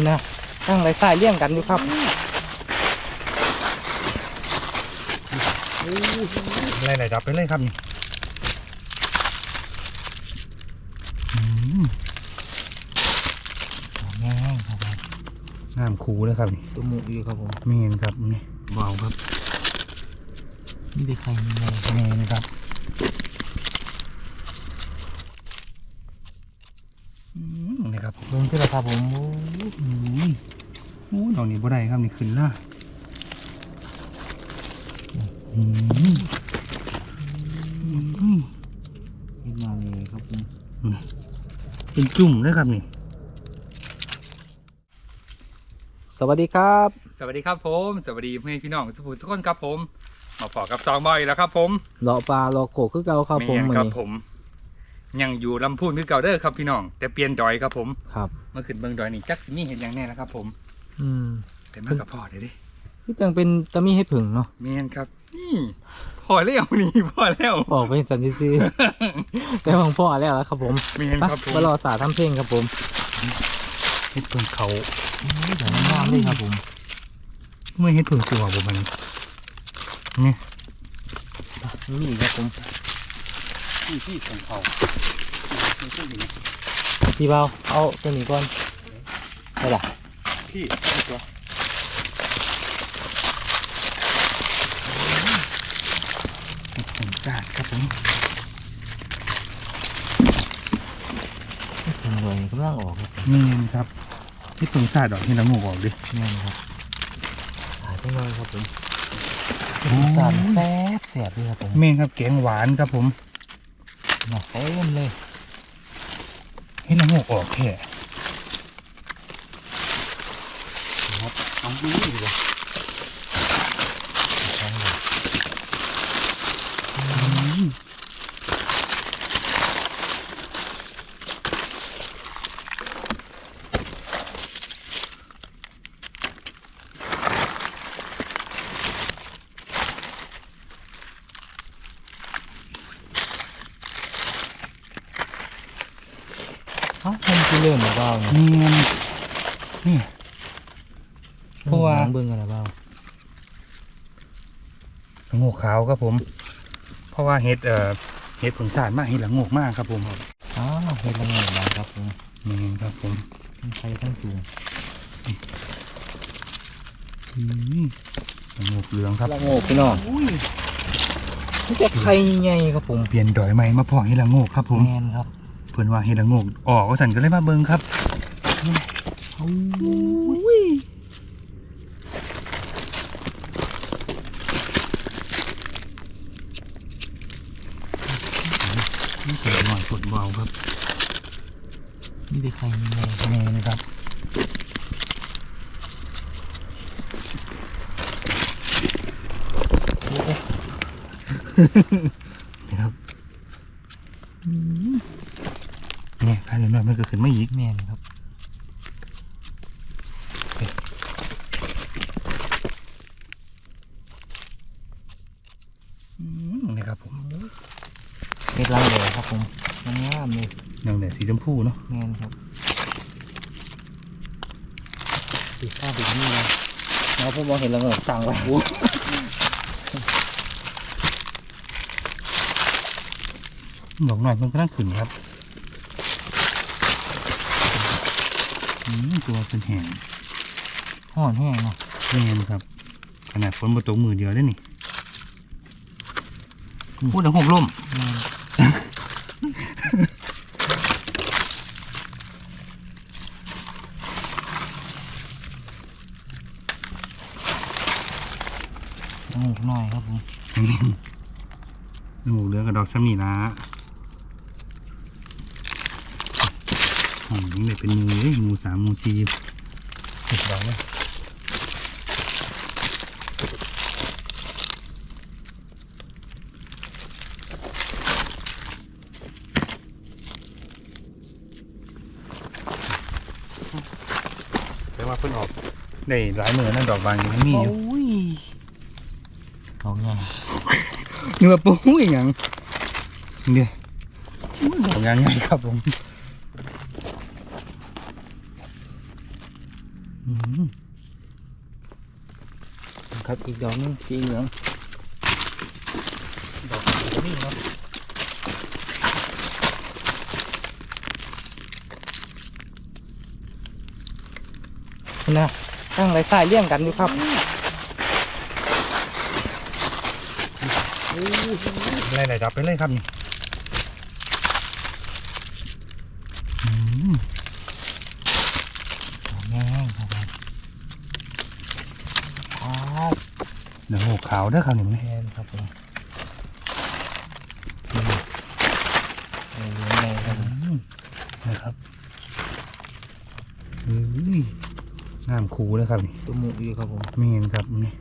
นี่นะตั้งไรสายเลี่ยงกันอยู่ครับไล่ไหลดับไปเลยครับนี่อืมง่ายๆครับผมน้ำคูเลยครับนี่ตัวหมูอยู่ครับผมเมนครับนี่เบาครับนี่เป็นใครยังไงเมนครับอืม นี่ครับลงที่ราคาผมโอ้อืมโอ้ดอกนี้บ่ได้ครับนี่ขึ้นล่ะอืมอืมเห็นมาเลยครับผมเป็นจุ่มเลยครับนี่ สวัสดีครับ สวัสดีครับผม สวัสดีเพื่อนพี่น้องสุภูสุกคนครับผม มาพอกับสองบอยแล้วครับผมเลาะปลาเลาะโขกคือเก่าครับผมแนมื้อครับนี้ผม ยังอยู่ลำพูนคือเก่าเด้อครับพี่น้องแต่เปลี่ยนดอยครับผมครับ เมื่อขึ้นเบิ่งดอยนี่จักสิมีเห็นอย่างแน่นะครับ ผม อืมแต่มากับพ่อเดี๋ยวดิที่จังเป็นตะมีให้ผึ่งเนาะเมนครับ นี่พอแล้วนี่พอแล้วออกไปสันซีๆแต่ของพ่อแล้วล่ะครับผมเมนไปครับผมมารอสาทำเพลงครับผมเฮ็ดเพิ่งเขาเดี๋ยวน้ำเลยครับผม เมื่อเฮ็ดเพิ่งตัวบ่มันนี่มีอีกครับผม ที่ที่ของเขาพี่เบาเอาตัวนี้ก่อนได้ละที่ตัวเฮ็ดเพิ่งสาดครับผมเป็นเลยกำลังออกครับเมนครับเฮ็ดเพิ่งสาดดอกนี่ละงูออกดินี่นครับหายไปเลยครับผมสารแซ่บแซ่บเลยครับผมเมนครับแกงหวานครับผม หนักเต็มเลยเห็นละงกออกแค่ครับเอาดูดีกว่า เรื่องอะไรบ้างเนี่ยเมนนี่เพราะว่าเบิ่งอะไรบ้างละโงกขาวครับผม เพราะว่าเห็ดเอ่อเห็ดผงสารมากเห็ดละโงกมากครับผมอ๋อเห็ดละโงกมาครับผมนี่ครับผมทั้งไทยทั้งจูงอืมละโงกเหลืองครับละโงกพี่น้องนี่จะไข่ใหญ่ครับผมเปลี่ยนดอยใหม่มาเพาะเห็ดละโงกครับผมแมนครับ เพื่อนว่าเห็ดละโงกออกก็สันก็เลยมาเบิ่งครับอุ้ยนี่เกิดหน่อยฝนเบาครับ นี่จะไข่ใหญ่นี่นะครับนี่ครับเนี่ยถ้าเดี๋ยวหน่อย มันก็ขึ้นมาอีกแมนครับอืมนี่ครับผมเห็ดลังเลยครับผมมันงามเลยนางแบบสีชมพูเนาะแมนครับสีข้าวสีนี่เลยเราผมมองเห็นละโงกสั่งไว้ดอกหน่อยมันก็น่าขึ้นครับอืม ตัวเป็นแห้งห่อนแห้งเนาะแน่นครับ ขนาดฝนมาตกมือเดียวได้นี่พูดถึงหกล่มแมนละโงกหน่อยครับผมหมูเหลืองกับดอกซ้ำนี่นะอ๋อ ยังได้เป็นหมูเลยหมูสามหมูสี่สิบดอกเลยแต่ว่าเพิ่นออกได้หลายมือนั่นดอกบางยังมีอยู่โอ้ยดอกใหญ่เนื้อปูอีกอย่างเดี๋ยวดอกยางไงครับผม อืม ครับอีกดอกนึงสีเหลือง ดอกนี้เนาะนะตั้งไรสายเลี่ยงกันอยู่ครับไล่ไล่ดับไปเลยครับนี่อืม แง่ายครับผมครับ เดี๋ยวโหขาวเด้อครับนี่แมแม่นครับผมนี่เอาเลี้ยงไงครับผมอืมนะครับอืมงามคูเลยครับนี่ตัวหมูอยู่ครับผมเมนครับนี่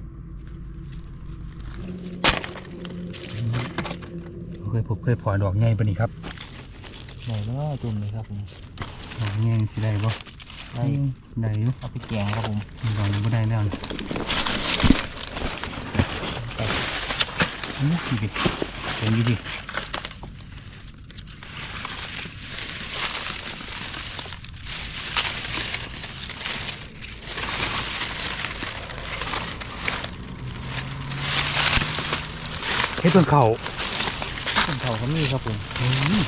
เคยพบเคยพอดอกใหญ่ปะนี่ครับไหนเนาะจุ่มเลยครับผมดอกใหญ่สิได้บ่ได้ได้อยู่เอาไปแกงครับผมดอกนี้บ่ได้แล้วนี่ อู้ดิดิเห็นอยู่ดิเฮ็ดต้นเขาต้นเขาก็มีครับผม อืม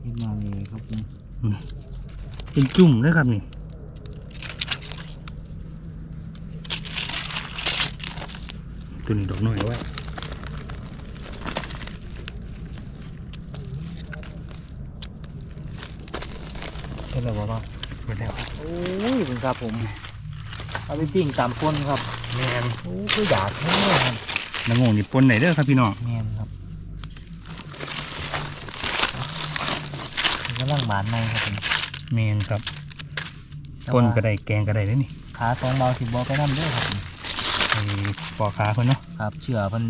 เห็นมาเลยครับผม เป็น จุ่มนะครับนี่ตัวนี้ดอกน้อยไว้เห็นแล้วบอกว่าเปิดแล้วโอ้ยเป็นครับผม เอาไปปิ้งตามคนครับแมนโอ้ก็อยากแน่ครับนางงนี่ปนไหนเด้อครับพี่น้องแมนครับมันกำลังหวานในครับผม แมนครับแต่ปนว่าก็ได้แกงก็ได้เด้อนี่ขาสองเบาสิบบอไปน้ำเด้วยครับผมไอ้ปอขาเพิ่นเนาะครับเชื่อเพิ่น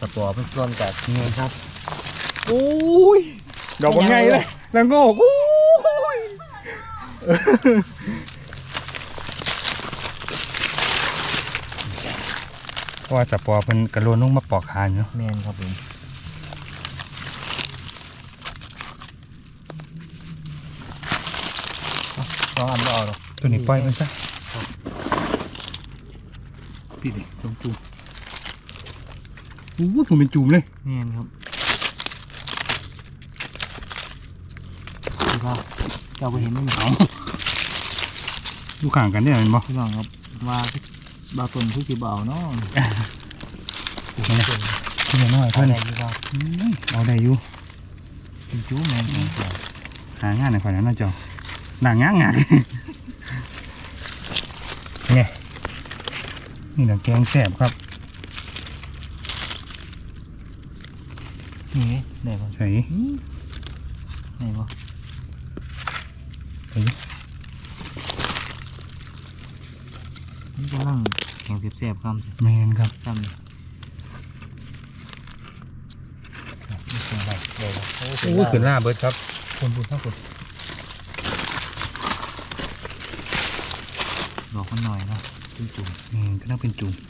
สปอร์เพิ่นส่วนกับนี่ครับโอ้ยดอกบ่ไงเลยนางโงกอู้ยเพราะว่าสปอร์เพิ่นกระโลนลงมาปอกขาอยู่เนาะแมนครับผม องอันบ่เอาหรอกตัวนี้ปล่อยมันซะพี่ดิสองจุ่มอู้ผมเป็นจุ่มเลยแมนครับพี่ว่าเจ้าไปเห็นไหมเนี่ยเอาดูข่างกันได้ไหมบ่พี่น้องครับว่าบาตุนผู้สิบเอาเนาะนี่นะพี่น้อยเท่าเพิ่นไหร่พี่ว่าอืมเอาได้อยู่เป็นจู้แมนครับหางานหน่อยขอนะน้าเจ้า หนังงานงานนี่นี่นะแกงแสบครับนี่ไหนบ่ใส่อืมไหนบ่เอ้ยมันกำลังแข็งเสียบๆครับแมนครับซ้ำนี่นี่เป็นไรเดี๋ยวโอ้โอ้ขึ้นหน้าเบิดครับคนบุญครับคน ดอกมันหน่อยเนาะจุ่มอืมก็ต้องเป็นจุ่มๆ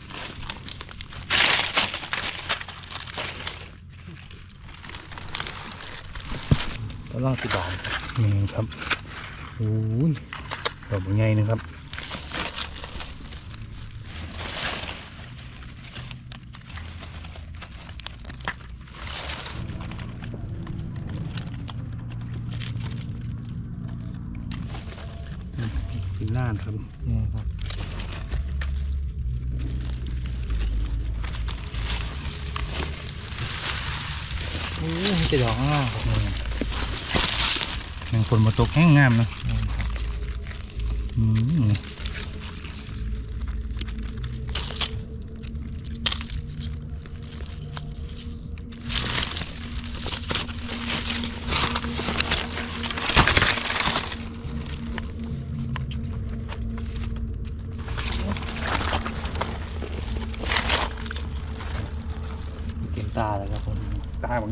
กำลังสิบานแมนครับโอ้ยดอกใหญ่นะครับ ขึ้นหน้าครับนี่ครับโอ้ยมันจะดอกข้างล่างครับยังคนมาตกแห้งงามนะนี่ครับอืม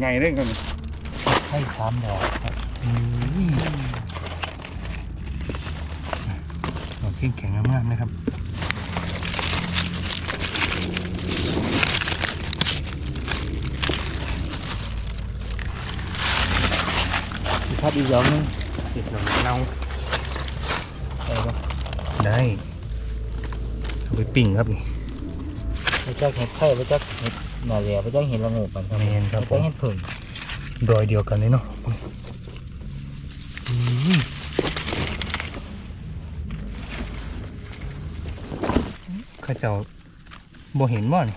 ไงเรื่องกันให้สามดอกครับดอกแข็งแข็งมากนะครับ ครับอีกดอกนึงอีกดอกเราได้ปะได้เอาไปปิ่งครับนี่ไปจักเห็ดไข่ไปจักเห็ด น่าเหลียไปจักเห็ดละโงูกันครับแม่นครับไปจักเห็ดผึ่งดอยเดียวกันเลยเนาะเข้าเจ้าบ่เห็นบ่นี่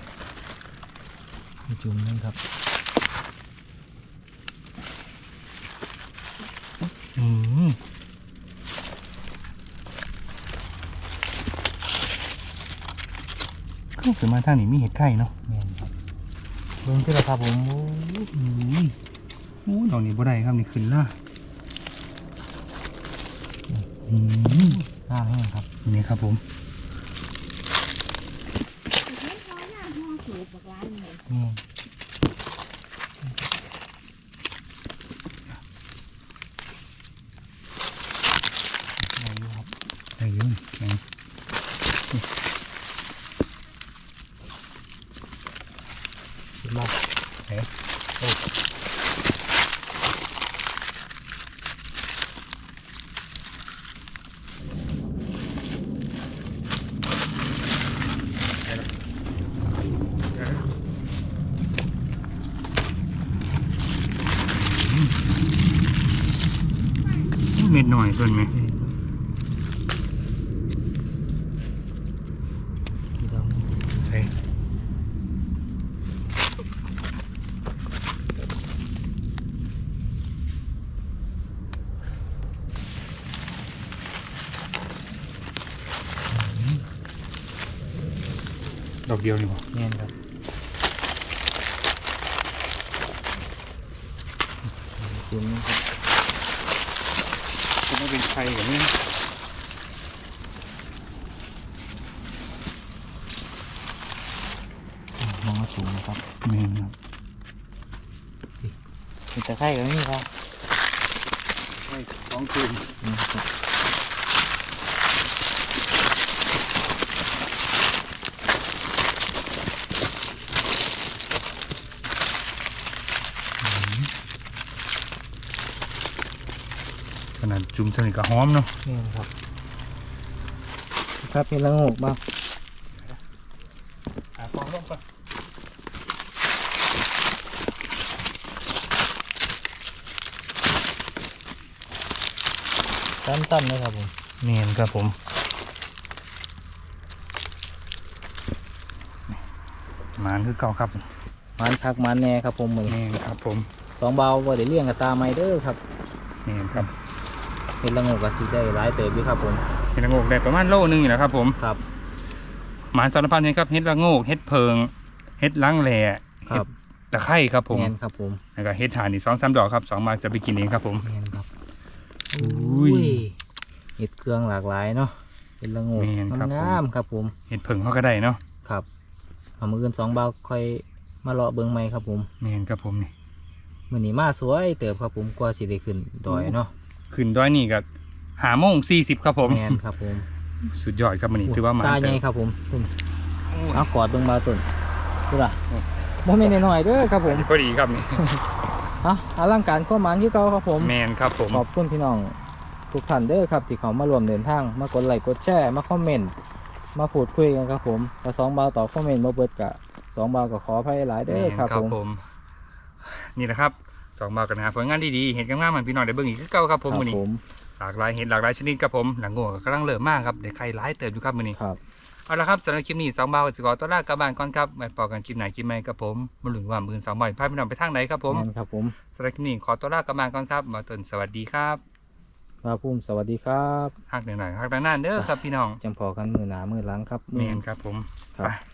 มีจุ่มนึงครับอืมก็คือมาทางนี้มีเห็ดไข่เนาะ แม่นครับเบิ่งที่ละครับผมโอ้ยโอ้ดอกนี้บ่ได้ครับนี่ขึ้นละอืมน่าแห้งครับนี่ครับผม เห็นเขาหน้าห้องสูบบักร้านเลย นี่ได้อยู่ครับ ได้อยืน ขึ้นมา เม็ ดหน่อยเพิ่นไหมดอกหนึงใช่ดอกเดียวนี่บ่แม่นครับจุ่มนึงครับก็ ไม่เป็นไข่กับนี่มองว่าจุ่มนะครับแม่นครับมีตะไคร้กับนี่ครับไข่สองคืน นี่ครับขนาดจุ่มเท่านี้ก็หอมเนาะแม่นครับครับเป็นละโงกบ้างหาฟองลงก่อนสั้นๆเลยครับผมแม่นครับผมหมานคือเก่าครับมันคักมันแน่ครับผมมือแม่นครับผมสองเบาบ่ได้เลี้ยงกับตาไม่เด้อครับแม่นครับ เป็นละโงกกับสีได้หลายเติบอยู่ครับผมเห็ดละโงกได้ประมาณโลนึงอยู่นะครับ ผมครับ หมานสารพันเนี่ยครับเห็ดละโงกเห็ดเพิงเห็ดล้างแหล่ครับ ตะไคร่ครับผมแมนครับผมแล้วก็เห็ดถ่านอีกสองสามดอกครับสองมาจะไปกินเองครับผมแมนครับอุ้ยเห็ดเครื่องหลากหลายเนาะเป็นละโงกแม่นครับผม งามๆครับผมเห็ดเพิงเขาก็ได้เนาะครับเอามืออื่นสองเบาค่อยมาเลาะเบิ่งใหม่ครับผม แม่นครับผมนี่ มื้อนี้มาสวยเติบครับผมกว่าสิได้ขึ้นดอยเนาะ ขึ้นด้อยนี่ก็หาโมงสี่สิบครับผม แมนครับผมสุดยอดครับมันนี่ถือว่าหมาตาเติใหญ่บครับผมตุ่นโอ้ยเอากอดเบิ่งเบาตุ่นดูล่ะบ่แม่นน้อยๆเด้อครับผมพอดีครับนี่เอาอลังการข้อมันที่เก่าครับผมแมนครับผมขอบคุณพี่น้องทุกท่านเด้อครับที่เขามารวมเดินทางมากดไลค์กดแชร์มาคอมเมนต์มาพูดคุยกันครับผมถ้าสองเบาต่อบคอมเมนต์มาเบิดกะสองเบาก็ขออภัยหลายเด้อแม่นครับผมนี่แหละครับ สองบากันนะผลงานดีๆเห็นกันงามๆมันพี่น้องได้เบิ่งอีกคือเก่าครับผมครับมื้อนี้ผมหลากหลายเห็นหลากหลายชนิดครับผมหลังโง่ก็กำลังเริ่มมากครับได้ไข่หลายเติบอยู่ครับมื้อนี้ครับเอาละครับสำหรับคลิปนี้สองบาทสิขอตัวลากลับบ้านก่อนครับไว้พอกันคลิปไหนคลิปใหม่ครับผมมาลุ้นว่ามื้อสองบาทพาพี่น้องไปทางไหนครับผมแม่นครับผมสำหรับคลิปนี้ขอตัวลากลับบ้านก่อนครับมาต้นสวัสดีครับพระภูมิสวัสดีครับฮักหน่อยๆฮักนานๆเด้อครับพี่น้องจังพอกันมือหนามือหลังครับแมนครับผมครับไป